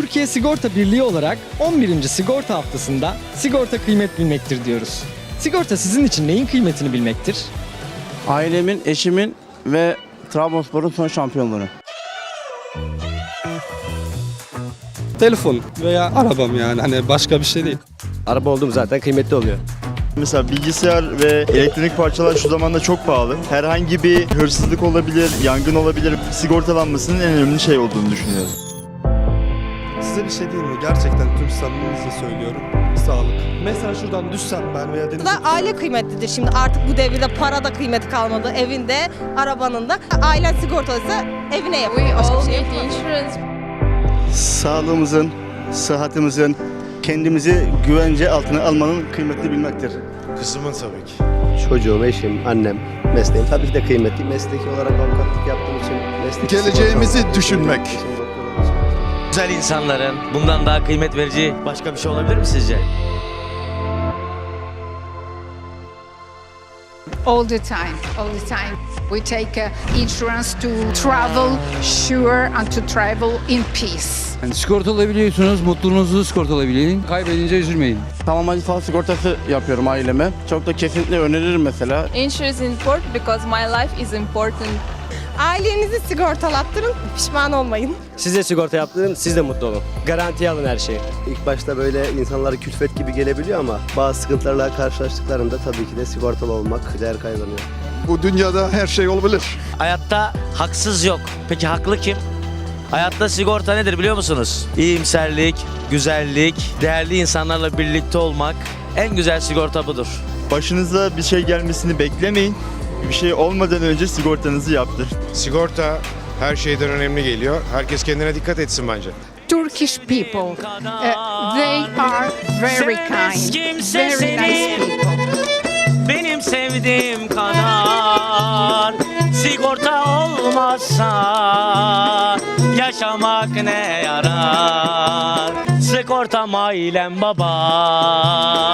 Türkiye Sigorta Birliği olarak 11. sigorta haftasında sigorta kıymet bilmektir diyoruz. Sigorta sizin için neyin kıymetini bilmektir? Ailemin, eşimin ve Trabzonspor'un son şampiyonluğunu. Telefon veya arabam yani hani başka bir şey değil. Araba oldum zaten kıymetli oluyor. Mesela bilgisayar ve elektronik parçalar şu zamanda çok pahalı. Herhangi bir hırsızlık olabilir, yangın olabilir. Sigortalanmasının en önemli şey olduğunu düşünüyorum. Size bir şey diyeyim mi? Gerçekten tüm samimiyetle söylüyorum. Sağlık. Mesela şuradan düşsem ben veya denize da aile kıymetlidir. Şimdi artık bu devirde para da kıymeti kalmadı. Evinde, arabanın da. Ailen sigortalıysa evine yapıyor. Başka bir şey yapamıyor. sağlığımızın, sıhhatimizin, kendimizi güvence altına almanın kıymetini bilmektir. Kızımın tabii ki. Çocuğum, eşim, annem, mesleğim tabii ki de kıymetli. Mesleki olarak avukatlık yaptığım için mesleki Geleceğimizi düşünmek. İçin. Güzel insanların bundan daha kıymet verici başka bir şey olabilir mi sizce? all the time, all the time. We take uh, insurance to travel sure and to travel in peace. Yani sigortalayabiliyorsunuz, mutluluğunuzu sigortalayabilin. Kaybedince üzülmeyin. Tamam sağlık sigortası yapıyorum aileme. Çok da kesinlikle öneririm mesela. Insurance is important because my life is important. Ailenizi sigortalattırın, pişman olmayın. Siz de sigorta yaptırın, siz de mutlu olun. Garantiye alın her şeyi. İlk başta böyle insanlara külfet gibi gelebiliyor ama bazı sıkıntılarla karşılaştıklarında tabii ki de sigortalı olmak değer kazanıyor. Bu dünyada her şey olabilir. Hayatta haksız yok. Peki haklı kim? Hayatta sigorta nedir biliyor musunuz? İyimserlik, güzellik, değerli insanlarla birlikte olmak. En güzel sigorta budur. Başınıza bir şey gelmesini beklemeyin. Bir şey olmadan önce sigortanızı yaptır. Sigorta her şeyden önemli geliyor. Herkes kendine dikkat etsin bence. Turkish people, uh, they are very kind, very nice people. Benim sevdiğim kadar Sigorta olmazsa Yaşamak ne yarar Sigortam ailem baba